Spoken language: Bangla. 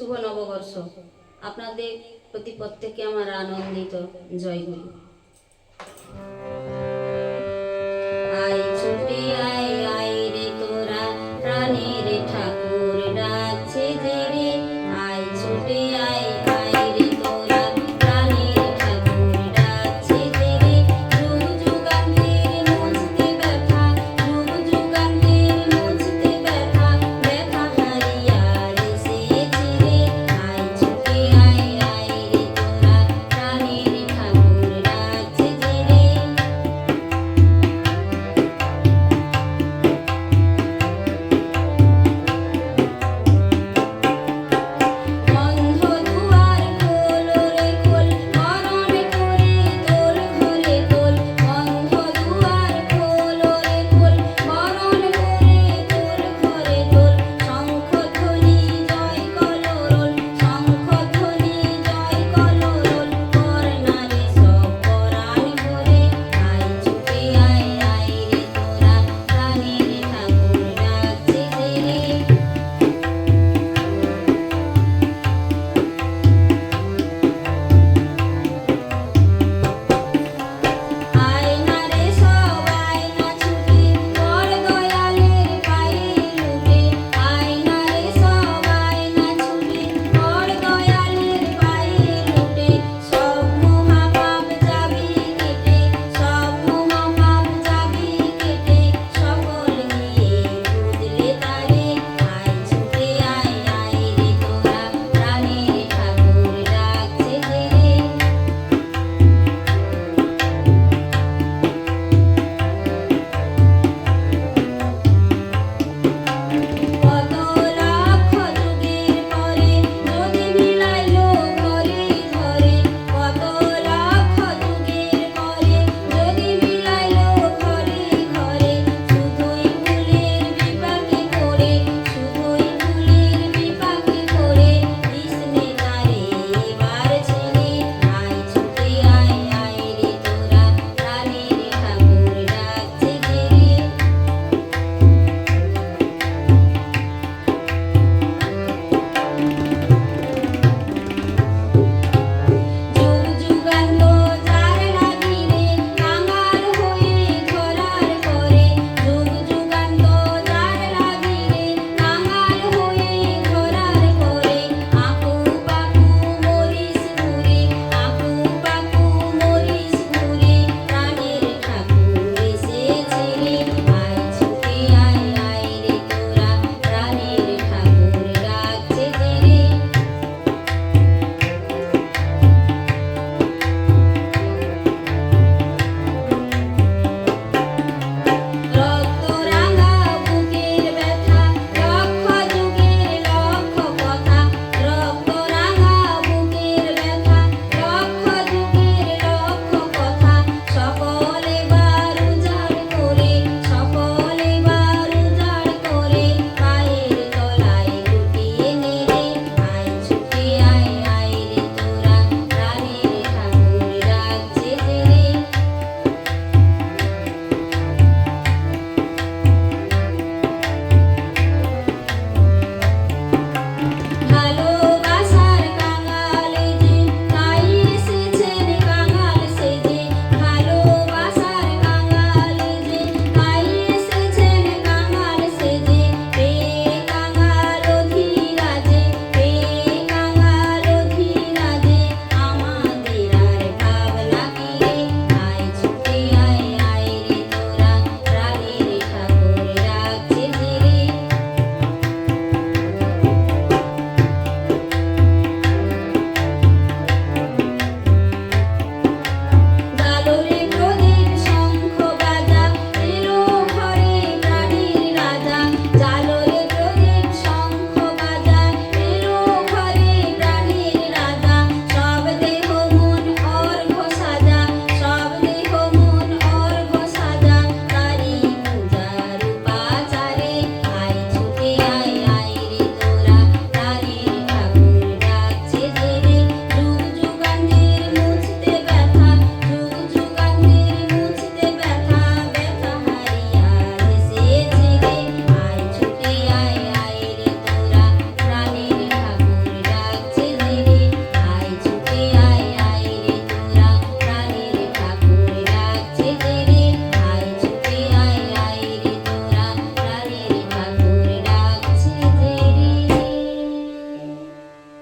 শুভ নববর্ষ। আপনাদের প্রতি প্রত্যেকে আমার আনন্দিত জয়গুরু আই ছুটিয়া